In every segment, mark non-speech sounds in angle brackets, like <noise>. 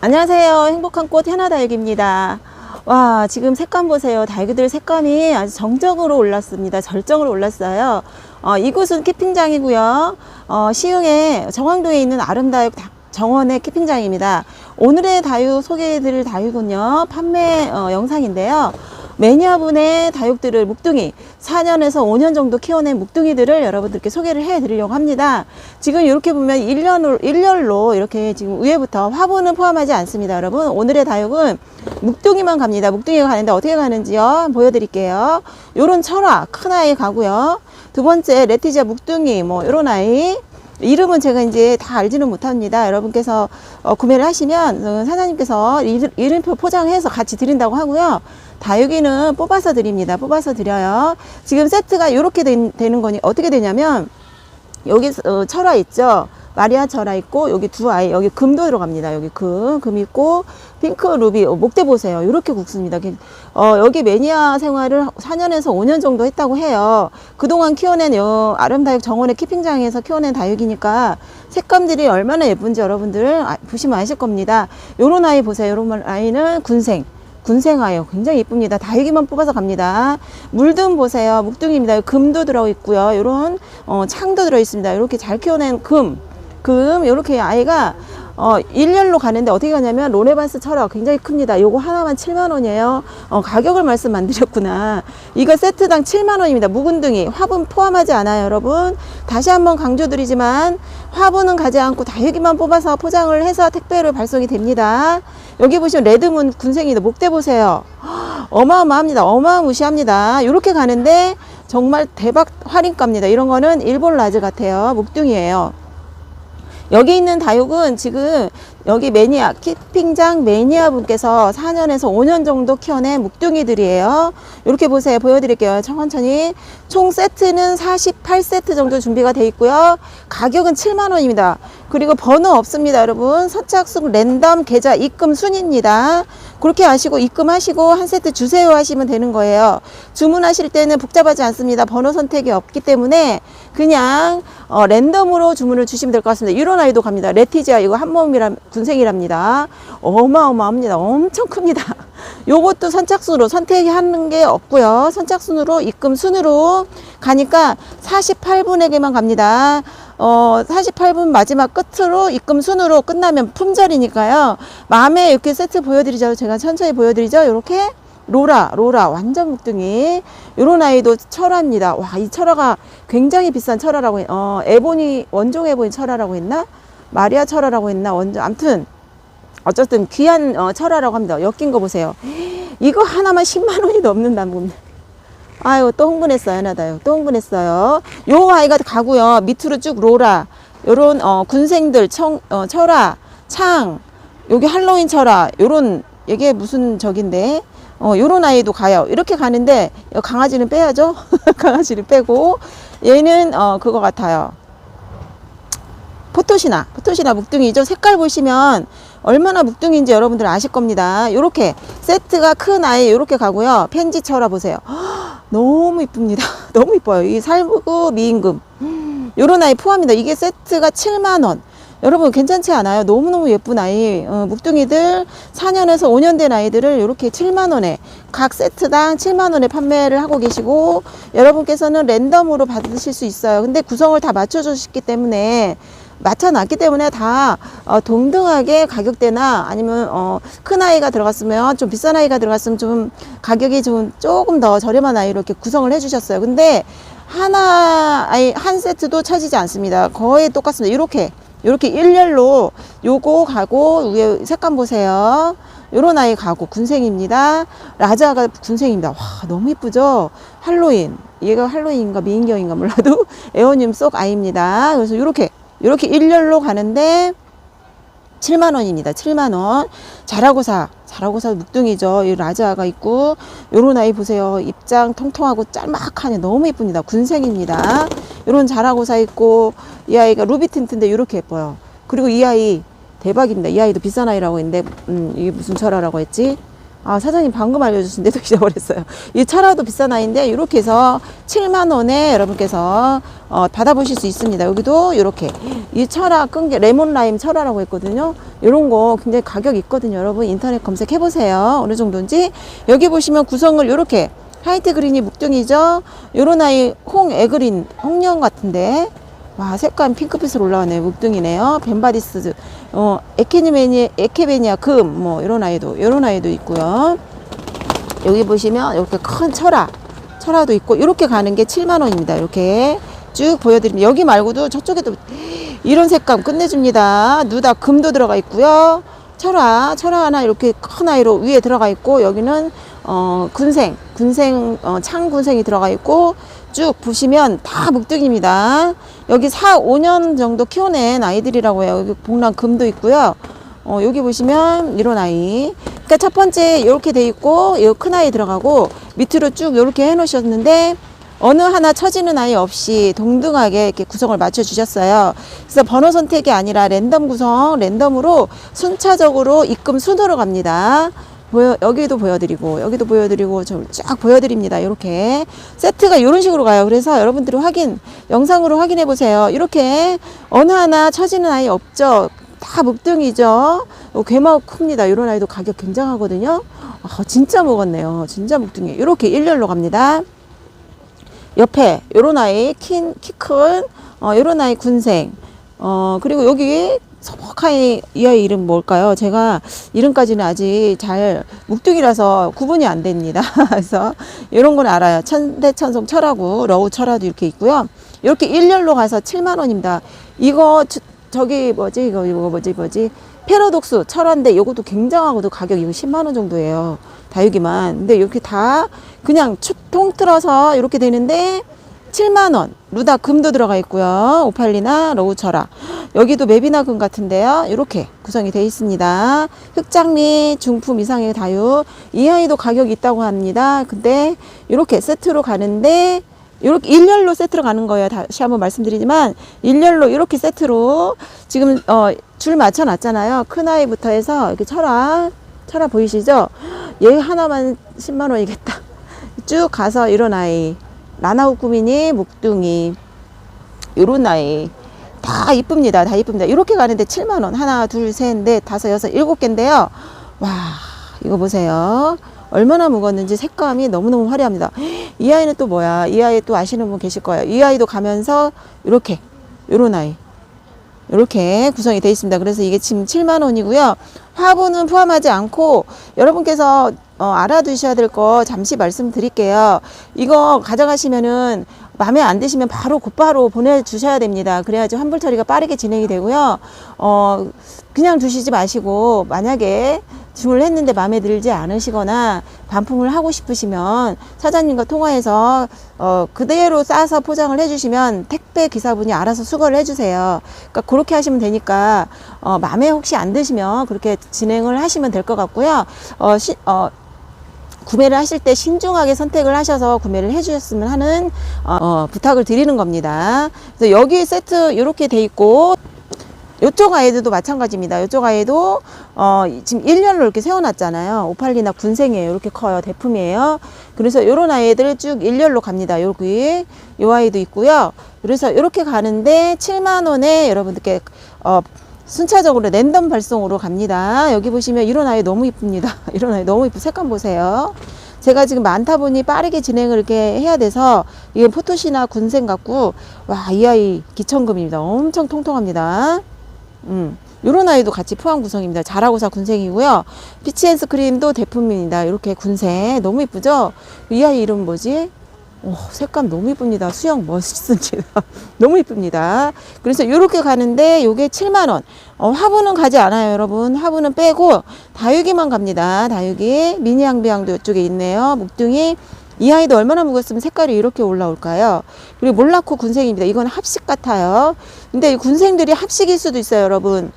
안녕하세요. 행복한 꽃 해나다육입니다. 와, 지금 색감 보세요. 다육이들 색감이 아주 정적으로 올랐습니다. 절정으로 올랐어요. 어, 이곳은 키핑장이고요. 어, 시흥에 정왕동에 있는 아름다육 다- 정원의 키핑장입니다. 오늘의 다육 소개해드릴 다육은요, 판매 어, 영상인데요. 매니아분의 다육들을 묵둥이 4년에서 5년 정도 키워낸 묵둥이들을 여러분들께 소개를 해 드리려고 합니다. 지금 이렇게 보면 1년으로, 1년로 이렇게 지금 위에부터 화분은 포함하지 않습니다. 여러분 오늘의 다육은 묵둥이만 갑니다. 묵둥이가 가는데 어떻게 가는지요? 보여드릴게요. 요런 철화 큰 아이 가고요. 두 번째 레티지아 묵둥이 뭐 요런 아이 이름은 제가 이제 다 알지는 못합니다. 여러분께서 어, 구매를 하시면 어, 사장님께서 이름, 이름표 포장해서 같이 드린다고 하고요. 다육이는 뽑아서 드립니다. 뽑아서 드려요. 지금 세트가 이렇게 되는 거니 어떻게 되냐면 여기 어, 철화 있죠. 마리아 철화 있고 여기 두 아이 여기 금도 들어갑니다. 여기 금, 금 있고 핑크 루비 어, 목대 보세요. 이렇게 국수입니다. 어, 여기 매니아 생활을 4년에서 5년 정도 했다고 해요. 그동안 키워낸 요 아름다육 정원의 키핑장에서 키워낸 다육이니까 색감들이 얼마나 예쁜지 여러분들 아, 보시면 아실 겁니다. 요런 아이 보세요. 요런 아이는 군생. 군생아요. 굉장히 이쁩니다. 다육이만 뽑아서 갑니다. 물든 보세요. 묵둥입니다. 금도 들어 있고요. 이런 어, 창도 들어 있습니다. 이렇게 잘 키워낸 금, 금 이렇게 아이가 어, 1년로 가는데 어떻게 가냐면 로네반스 철학 굉장히 큽니다. 요거 하나만 7만 원이에요. 어, 가격을 말씀 안 드렸구나. 이거 세트당 7만 원입니다. 묵은둥이 화분 포함하지 않아요, 여러분. 다시 한번 강조드리지만 화분은 가지 않고 다육이만 뽑아서 포장을 해서 택배로 발송이 됩니다. 여기 보시면 레드문 군생이다. 목대 보세요. 어마어마합니다. 어마무시합니다. 이렇게 가는데 정말 대박 할인가입니다. 이런 거는 일본 라즈 같아요. 목둥이에요. 여기 있는 다육은 지금 여기 매니아 키핑장 매니아 분께서 4년에서 5년 정도 키워낸 묵둥이들이에요. 이렇게 보세요. 보여드릴게요. 천천히 총 세트는 48세트 정도 준비가 돼 있고요. 가격은 7만 원입니다. 그리고 번호 없습니다, 여러분. 선착순 랜덤 계좌 입금 순입니다. 그렇게 하시고 입금하시고 한 세트 주세요 하시면 되는 거예요. 주문하실 때는 복잡하지 않습니다. 번호 선택이 없기 때문에 그냥 어, 랜덤으로 주문을 주시면 될 것 같습니다. 이런 아이도 갑니다. 레티지아 이거 한 몸이라 군생이랍니다. 어마어마합니다. 엄청 큽니다. <laughs> 요것도 선착순으로 선택하는 게 없고요. 선착순으로 입금 순으로 가니까 48분에게만 갑니다. 어, 48분 마지막 끝으로 입금 순으로 끝나면 품절이니까요. 마음에 이렇게 세트 보여드리죠. 제가 천천히 보여드리죠. 이렇게 로라, 로라, 완전 묵둥이. 요런 아이도 철화입니다. 와, 이 철화가 굉장히 비싼 철화라고, 했- 어, 에보니, 원종 에보니 철화라고 했나? 마리아 철화라고 했나? 원종, 암튼, 어쨌든 귀한 어, 철화라고 합니다. 엮인 거 보세요. <gasps> 이거 하나만 10만 원이 넘는다는 겁니다. 아유 또 흥분했어요 나다요 또 흥분했어요 요 아이가 가고요 밑으로 쭉 로라 요런 어, 군생들 청, 어, 철화 창 여기 할로윈 철화 요런 이게 무슨 적인데 어, 요런 아이도 가요 이렇게 가는데 요 강아지는 빼야죠 <laughs> 강아지를 빼고 얘는 어, 그거 같아요 포토시나 포토시나 묵둥이죠 색깔 보시면 얼마나 묵둥인지 여러분들 아실 겁니다 요렇게 세트가 큰 아이 요렇게 가고요 펜지 철화 보세요 <gasps> 너무 이쁩니다. <laughs> 너무 이뻐요. 이 살구 미임금. 요런 아이 포함입니다. 이게 세트가 7만 원. 여러분 괜찮지 않아요? 너무너무 예쁜 아이. 어, 묵둥이들 4년에서 5년 된 아이들을 이렇게 7만원에 각 세트당 7만원에 판매를 하고 계시고 여러분께서는 랜덤으로 받으실 수 있어요. 근데 구성을 다 맞춰주셨기 때문에 맞춰놨기 때문에 다 어, 동등하게 가격대나 아니면 어, 큰 아이가 들어갔으면 좀 비싼 아이가 들어갔으면 좀 가격이 좀 조금 더 저렴한 아이로 이렇게 구성을 해주셨어요. 근데 하나 아이 한 세트도 차지지 않습니다. 거의 똑같습니다. 이렇게 이렇게 일렬로 요거 가고 위에 색감 보세요. 요런 아이 가고 군생입니다. 라자가 군생입니다. 와 너무 이쁘죠? 할로윈 얘가 할로윈인가 미인경인가 몰라도 <laughs> 에어늄 속 아이입니다. 그래서 이렇게 이렇게 일렬로 가는데 7만 원입니다. 7만 원. 자라고사, 자라고사 묵둥이죠. 이 라자가 있고 요런 아이 보세요. 입장 통통하고 짤막하네. 너무 예쁩니다. 군생입니다. 요런 자라고사 있고 이 아이가 루비 틴트인데 이렇게 예뻐요. 그리고 이 아이 대박입니다. 이 아이도 비싼 아이라고 했는데 음, 이게 무슨 철화라고 했지? 아, 사장님 방금 알려주신데도 <laughs> 잊어버렸어요. 이 철화도 비싼 아이인데, 이렇게 해서 7만원에 여러분께서, 어, 받아보실 수 있습니다. 여기도 이렇게. 이 철화 끈게, 레몬 라임 철화라고 했거든요. 이런 거 굉장히 가격 있거든요. 여러분 인터넷 검색해 보세요. 어느 정도인지. 여기 보시면 구성을 이렇게. 화이트 그린이 묵둥이죠. 요런 아이 홍 에그린, 홍련 같은데. 와, 색감 핑크빛으로 올라가네요. 묵둥이네요. 벤바디스, 어, 에케니메니, 에케베니아 금, 뭐, 이런 아이도, 이런 아이도 있고요. 여기 보시면 이렇게 큰 철화, 철화도 있고, 이렇게 가는 게 7만 원입니다. 이렇게 쭉 보여드리면, 여기 말고도 저쪽에도 이런 색감 끝내줍니다. 누다 금도 들어가 있고요. 철화, 철화 하나 이렇게 큰 아이로 위에 들어가 있고, 여기는, 어, 군생, 군생, 어, 창 군생이 들어가 있고, 쭉 보시면 다 묵등입니다. 여기 4, 5년 정도 키워낸 아이들이라고 해요. 여기 복랑 금도 있고요. 어, 여기 보시면 이런 아이. 그러니까 첫 번째 이렇게 돼 있고, 이큰 아이 들어가고, 밑으로 쭉 이렇게 해 놓으셨는데, 어느 하나 처지는 아이 없이 동등하게 이렇게 구성을 맞춰 주셨어요. 그래서 번호 선택이 아니라 랜덤 구성, 랜덤으로 순차적으로 입금 순으로 갑니다. 보여, 여기도 보여드리고, 여기도 보여드리고, 좀쫙 보여드립니다. 이렇게. 세트가 이런 식으로 가요. 그래서 여러분들이 확인, 영상으로 확인해 보세요. 이렇게 어느 하나 처지는 아이 없죠? 다 묵등이죠? 어, 괴마우 큽니다. 이런 아이도 가격 굉장하거든요. 아, 진짜 먹었네요. 진짜 묵등이. 이렇게 일렬로 갑니다. 옆에 요런 아이 키, 키큰 어, 요런 아이 군생 어 그리고 여기 소복하이 이 아이 이름 뭘까요? 제가 이름까지는 아직 잘 묵뚝이라서 구분이 안 됩니다. <laughs> 그래서 이런 건 알아요. 천대천송 철하고 러우 철화도 이렇게 있고요. 이렇게 일렬로 가서 7만 원입니다. 이거 저, 저기 뭐지 이거 이거 뭐지 뭐지 패러독스 철화인데 이것도 굉장하고도 가격 이거 10만 원 정도예요. 다육이만. 근데 이렇게 다 그냥 추- 통틀어서 이렇게 되는데 7만 원. 루다 금도 들어가 있고요. 오팔리나 러우철아. 여기도 메비나 금 같은데요. 이렇게 구성이 되어 있습니다. 흑장미 중품 이상의 다육. 이 아이도 가격이 있다고 합니다. 근데 이렇게 세트로 가는데 이렇게 일렬로 세트로 가는 거예요. 다시 한번 말씀드리지만 일렬로 이렇게 세트로 지금 어, 줄 맞춰 놨잖아요. 큰 아이부터 해서 이렇게 철화 철화 보이시죠? 얘 하나만 10만 원이겠다. 쭉 가서 이런 아이 라나우 꾸미니 묵둥이 요런 아이 다 이쁩니다. 다 이쁩니다. 이렇게 가는데 7만 원. 하나, 둘, 셋, 넷, 다섯, 여섯, 일곱 개인데요. 와, 이거 보세요. 얼마나 무거웠는지 색감이 너무너무 화려합니다. 이 아이는 또 뭐야? 이 아이 또 아시는 분 계실 거예요. 이 아이도 가면서 이렇게 요런 아이 이렇게 구성이 되어 있습니다. 그래서 이게 지금 7만 원이고요. 화분은 포함하지 않고 여러분께서 어, 알아두셔야 될 거 잠시 말씀드릴게요. 이거 가져가시면은 마음에 안 드시면 바로 곧바로 보내주셔야 됩니다. 그래야지 환불 처리가 빠르게 진행이 되고요. 어, 그냥 두시지 마시고 만약에 주문을 했는데 마음에 들지 않으시거나 반품을 하고 싶으시면 사장님과 통화해서 어, 그대로 싸서 포장을 해주시면 택배 기사분이 알아서 수거를 해주세요. 그러니까 그렇게 하시면 되니까 어, 마음에 혹시 안 드시면 그렇게 진행을 하시면 될 것 같고요. 어, 시, 어, 구매를 하실 때 신중하게 선택을 하셔서 구매를 해주셨으면 하는 어, 어, 부탁을 드리는 겁니다. 그래서 여기 세트 이렇게 돼 있고 이쪽 아이들도 마찬가지입니다. 이쪽 아이도 어, 지금 1년로 이렇게 세워놨잖아요. 오팔리나 군생이에요. 이렇게 커요. 대품이에요. 그래서 이런 아이들 쭉 1년로 갑니다. 여기 이 아이도 있고요. 그래서 이렇게 가는데 7만 원에 여러분들께 어, 순차적으로 랜덤 발송으로 갑니다. 여기 보시면 이런 아이 너무 이쁩니다. <laughs> 이런 아이 너무 이쁘. 색감 보세요. 제가 지금 많다 보니 빠르게 진행을 이렇게 해야 돼서 이게 포토시나 군생 같고 와 이 아이 기천금입니다. 엄청 통통합니다. 음. 요런 아이도 같이 포함 구성입니다. 자라고사 군생이고요. 피치앤스 크림도 대품입니다. 이렇게 군생. 너무 이쁘죠? 이 아이 이름 뭐지? 오, 색감 너무 이쁩니다. 수영 멋있습니다. <laughs> 너무 이쁩니다. 그래서 이렇게 가는데 요게 7만원. 어, 화분은 가지 않아요, 여러분. 화분은 빼고 다육이만 갑니다. 다육이. 미니 양비양도 이쪽에 있네요. 묵둥이. 이 아이도 얼마나 묵었으면 색깔이 이렇게 올라올까요? 그리고 몰라코 군생입니다. 이건 합식 같아요. 근데 이 군생들이 합식일 수도 있어요, 여러분.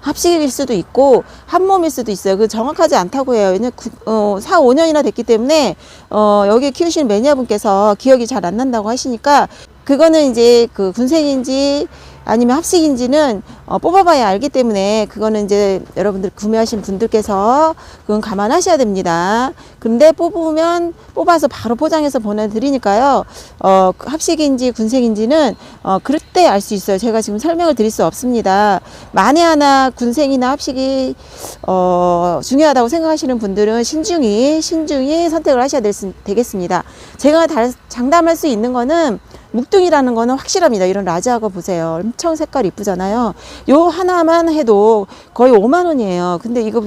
합식일 수도 있고 한 몸일 수도 있어요. 그 정확하지 않다고 해요. 왜냐 구, 어, 4, 5년이나 됐기 때문에 어, 여기 키우시는 매니아분께서 기억이 잘 안 난다고 하시니까 그거는 이제 그 군생인지 아니면 합식인지는 어, 뽑아봐야 알기 때문에 그거는 이제 여러분들 구매하신 분들께서 그건 감안하셔야 됩니다. 근데 뽑으면 뽑아서 바로 포장해서 보내드리니까요. 어, 합식인지 군생인지는 어, 그럴 때 알 수 있어요. 제가 지금 설명을 드릴 수 없습니다. 만에 하나 군생이나 합식이 어, 중요하다고 생각하시는 분들은 신중히 신중히 선택을 하셔야 될, 수- 되겠습니다. 제가 달- 장담할 수 있는 거는 묵둥이라는 거는 확실합니다. 이런 라지하고 보세요. 엄청 색깔 이쁘잖아요. 요 하나만 해도 거의 5만 원이에요. 근데 이거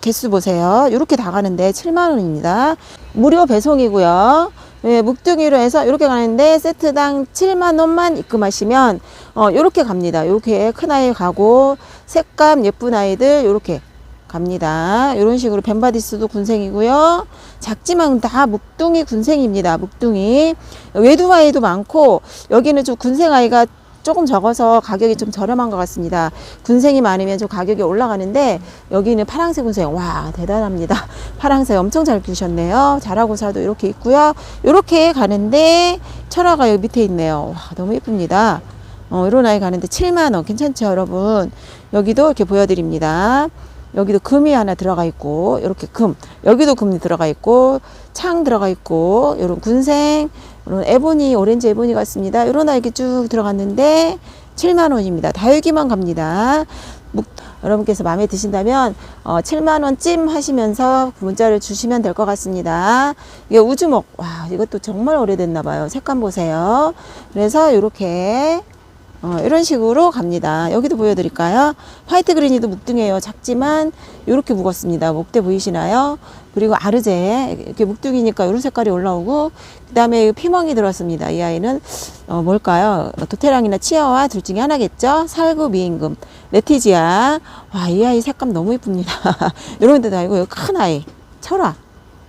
개수 보세요. 이렇게 다 가는데 7만 원입니다. 무료 배송이고요. 예, 묵둥이로 해서 이렇게 가는데 세트당 7만 원만 입금하시면 어 이렇게 갑니다. 이렇게 큰 아이 가고 색감 예쁜 아이들 이렇게 갑니다. 이런 식으로 벤바디스도 군생이고요. 작지만 다 묵둥이 군생입니다. 묵둥이 외두 아이도 많고 여기는 좀 군생 아이가 조금 적어서 가격이 좀 저렴한 것 같습니다. 군생이 많으면 좀 가격이 올라가는데 여기는 파랑색 군생 와 대단합니다. 파랑색 엄청 잘 키우셨네요. 자라고사도 이렇게 있고요. 이렇게 가는데 철화가 여기 밑에 있네요. 와 너무 예쁩니다. 어, 이런 아이 가는데 7만 원 괜찮죠, 여러분? 여기도 이렇게 보여드립니다. 여기도 금이 하나 들어가 있고 이렇게 금 여기도 금이 들어가 있고 창 들어가 있고 이런 군생 이런 에보니 오렌지 에보니 같습니다. 이런 아이게 쭉 들어갔는데 7만 원입니다. 다육이만 갑니다. 묵- 여러분께서 마음에 드신다면 어, 7만 원쯤 하시면서 문자를 주시면 될 것 같습니다. 이게 우주목 와 이것도 정말 오래됐나 봐요. 색감 보세요. 그래서 이렇게 어, 이런 식으로 갑니다. 여기도 보여드릴까요? 화이트 그린이도 묵둥이에요. 작지만 이렇게 묵었습니다. 목대 보이시나요? 그리고 아르제 이렇게 묵둥이니까 이런 색깔이 올라오고 그 다음에 피멍이 들었습니다. 이 아이는 어, 뭘까요? 도테랑이나 치아와 둘 중에 하나겠죠? 살구 미임금 레티지아 와 이 아이 색감 너무 이쁩니다. <laughs> 이런 데도 아니고 큰 아이 철화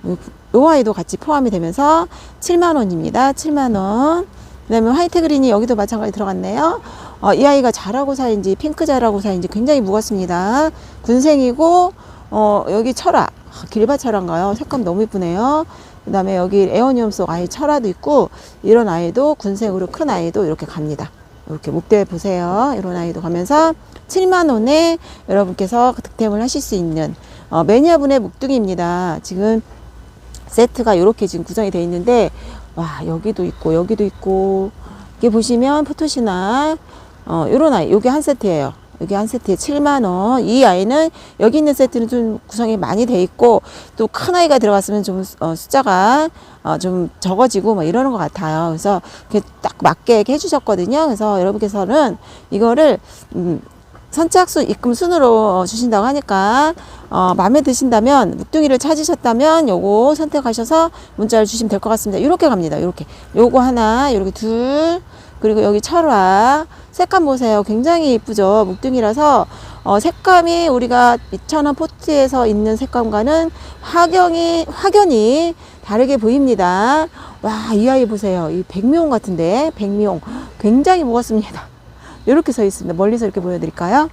요, 요 아이도 같이 포함이 되면서 7만 원입니다. 7만 원. 그다음에 화이트 그린이 여기도 마찬가지 들어갔네요. 어, 이 아이가 자라고사인지 핑크 자라고사인지 굉장히 무겁습니다. 군생이고 어, 여기 철화 아, 길바 철화인가요? 색감 너무 이쁘네요. 그다음에 여기 에어니움 속 아이 철화도 있고 이런 아이도 군생으로 큰 아이도 이렇게 갑니다. 이렇게 목대 보세요. 이런 아이도 가면서 7만 원에 여러분께서 득템을 하실 수 있는 어, 매니아분의 묵둥이입니다. 지금 세트가 이렇게 지금 구성이 되어 있는데 와 여기도 있고 여기도 있고 이게 보시면 포토시나 어 요런 아이 요게 한 세트예요 여기 한 세트에 7만 원. 이 아이는 여기 있는 세트는 좀 구성이 많이 돼 있고 또 큰 아이가 들어갔으면 좀 어, 숫자가 어, 좀 적어지고 뭐 이러는 것 같아요. 그래서 이렇게 딱 맞게 이렇게 해주셨거든요. 그래서 여러분께서는 이거를 음, 선착순 입금 순으로 주신다고 하니까 어, 마음에 드신다면 묵둥이를 찾으셨다면 요거 선택하셔서 문자를 주시면 될 것 같습니다. 이렇게 갑니다. 이렇게 요거 하나, 이렇게 둘, 그리고 여기 철화 색감 보세요. 굉장히 이쁘죠. 묵둥이라서 어, 색감이 우리가 2,000원 포트에서 있는 색감과는 확연히 확연히 다르게 보입니다. 와, 이 아이 보세요. 이 백미용 같은데 백미용 굉장히 무겁습니다. 이렇게 서 있습니다. 멀리서 이렇게 보여드릴까요?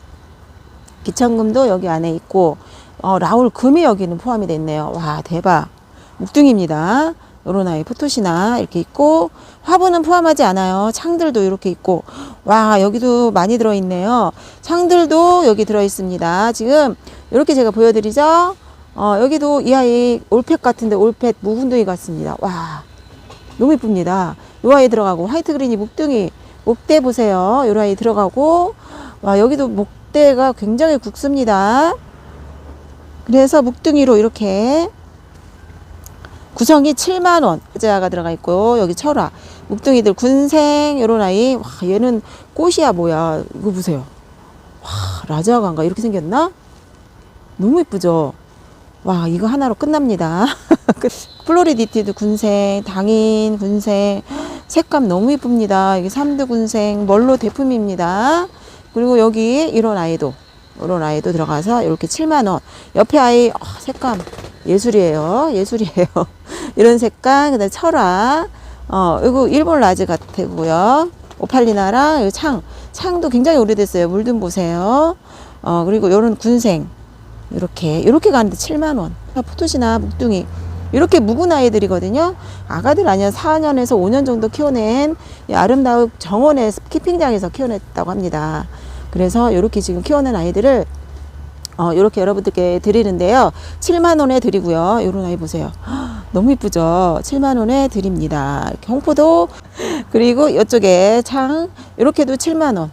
기천금도 여기 안에 있고 어, 라울 금이 여기는 포함이 됐네요. 와 대박 묵둥입니다. 요런 아이 포토시나 이렇게 있고 화분은 포함하지 않아요. 창들도 이렇게 있고 와 여기도 많이 들어있네요. 창들도 여기 들어있습니다. 지금 이렇게 제가 보여드리죠. 어, 여기도 이 아이 올펫 같은데 올펫 무분둥이 같습니다. 와 너무 이쁩니다. 요 아이 들어가고 화이트 그린이 목둥이 목대 보세요. 요 아이 들어가고 와 여기도 목대가 굉장히 굵습니다. 그래서 목둥이로 이렇게 구성이 7만 원 자가 들어가 있고 여기 철화 목둥이들 군생 요런 아이 와 얘는 꽃이야 뭐야 이거 보세요. 와 라자가인가 이렇게 생겼나? 너무 이쁘죠. 와 이거 하나로 끝납니다. <laughs> 끝. 플로리디티도 군생, 당인 군생, 색감 너무 이쁩니다. 이게 삼두 군생, 멀로 대품입니다. 그리고 여기 이런 아이도 이런 아이도 들어가서 이렇게 7만 원. 옆에 아이 어, 색감 예술이에요. 예술이에요. <laughs> 이런 색감 그 다음 에 철화. 어 이거 일본 라즈 같고요. 오팔리나랑 이 창. 창도 굉장히 오래됐어요. 물 좀 보세요. 어 그리고 이런 군생. 이렇게 이렇게 가는데 7만 원. 포토시나 목둥이 이렇게 묵은 아이들이거든요. 아가들 아니야 4년에서 5년 정도 키워낸 이 아름다운 정원의 키핑장에서 키워냈다고 합니다. 그래서 이렇게 지금 키워낸 아이들을 어, 이렇게 여러분들께 드리는데요. 7만 원에 드리고요. 이런 아이 보세요. 헉, <gasps> 너무 이쁘죠? 7만 원에 드립니다. 홍포도 그리고 이쪽에 창 이렇게도 7만 원.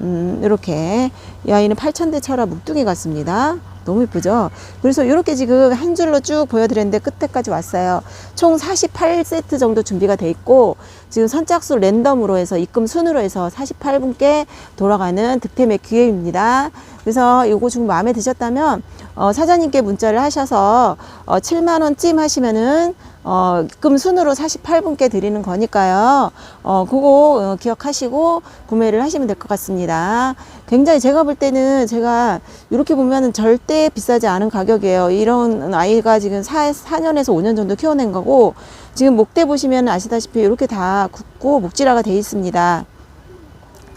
음, 이렇게 이 아이는 8천 대 철화 묵둥이 같습니다. 너무 이쁘죠? 그래서 이렇게 지금 한 줄로 쭉 보여드렸는데 끝에까지 왔어요. 총 48세트 정도 준비가 돼 있고 지금 선착순 랜덤으로 해서 입금 순으로 해서 48분께 돌아가는 득템의 기회입니다. 그래서 이거 좀 마음에 드셨다면 어, 사장님께 문자를 하셔서 어, 7만 원쯤 하시면은 어, 입금 순으로 48분께 드리는 거니까요. 어, 그거 어, 기억하시고 구매를 하시면 될 것 같습니다. 굉장히 제가 볼 때는 제가 이렇게 보면은 절대 비싸지 않은 가격이에요. 이런 아이가 지금 4, 4년에서 5년 정도 키워낸 거고 지금 목대 보시면 아시다시피 이렇게 다 굳고 목질화가 돼 있습니다.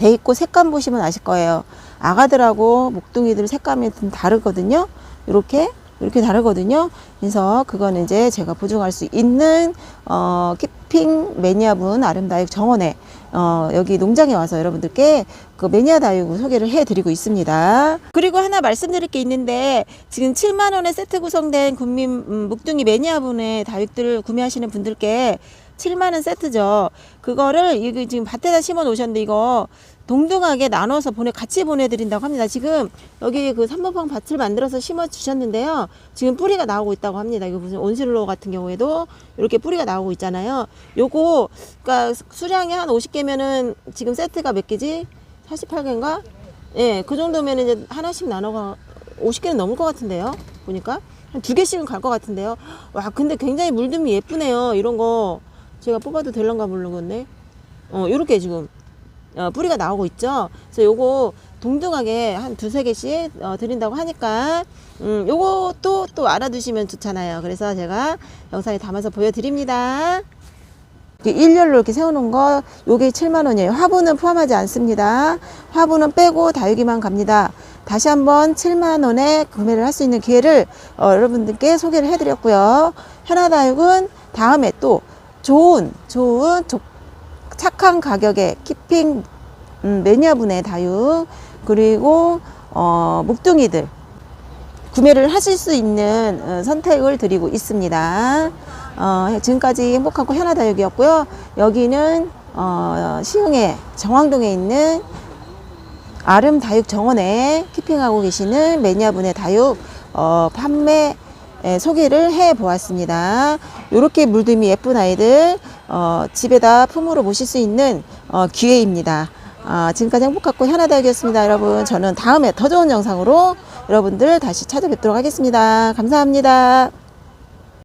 돼 있고 색감 보시면 아실 거예요. 아가들하고 목둥이들 색감이 좀 다르거든요. 이렇게 이렇게 다르거든요. 그래서 그거는 이제 제가 보증할 수 있는 어, 키핑 매니아분 아름다육 정원에 어, 여기 농장에 와서 여러분들께 그 매니아 다육을 소개를 해드리고 있습니다. 그리고 하나 말씀드릴 게 있는데 지금 7만 원에 세트 구성된 군민 음, 묵둥이 매니아분의 다육들을 구매하시는 분들께 7만 원 세트죠. 그거를 이거 지금 밭에다 심어 놓으셨는데 이거 동등하게 나눠서 보내 같이 보내드린다고 합니다. 지금 여기 그 삼번방 밭을 만들어서 심어 주셨는데요. 지금 뿌리가 나오고 있다고 합니다. 이거 무슨 온실로 같은 경우에도 이렇게 뿌리가 나오고 있잖아요. 요거 그러니까 수량이 한 50개면은 지금 세트가 몇 개지? 48개인가? 예, 그 정도면 이제 하나씩 나눠가 50개는 넘을 것 같은데요. 보니까 한 두 개씩은 갈 것 같은데요. 와, 근데 굉장히 물듬이 예쁘네요. 이런 거 제가 뽑아도 될런가 모르겠네. 어, 요렇게 지금 어, 뿌리가 나오고 있죠. 그래서 요거 동등하게 한 두세 개씩 어, 드린다고 하니까 음, 요것도 또 알아두시면 좋잖아요. 그래서 제가 영상에 담아서 보여드립니다. 일렬로 이렇게 세워놓은 거 요게 7만 원이에요. 화분은 포함하지 않습니다. 화분은 빼고 다육이만 갑니다. 다시 한번 7만 원에 구매를 할 수 있는 기회를 어, 여러분들께 소개를 해드렸고요. 현아다육은 다음에 또 좋은 좋은 조- 착한 가격에 키핑 음, 매니아분의 다육 그리고 어, 목둥이들 구매를 하실 수 있는 어, 선택을 드리고 있습니다. 어, 지금까지 행복하고 현아 다육이었고요. 여기는 어, 시흥에 정왕동에 있는 아름 다육 정원에 키핑하고 계시는 매니아분의 다육 어, 판매 에, 소개를 해 보았습니다. 이렇게 물듬이 예쁜 아이들 어, 집에다 품으로 모실 수 있는 어, 기회입니다. 아, 지금까지 행복하고 현아다육이었습니다. 여러분 저는 다음에 더 좋은 영상으로 여러분들 다시 찾아뵙도록 하겠습니다. 감사합니다.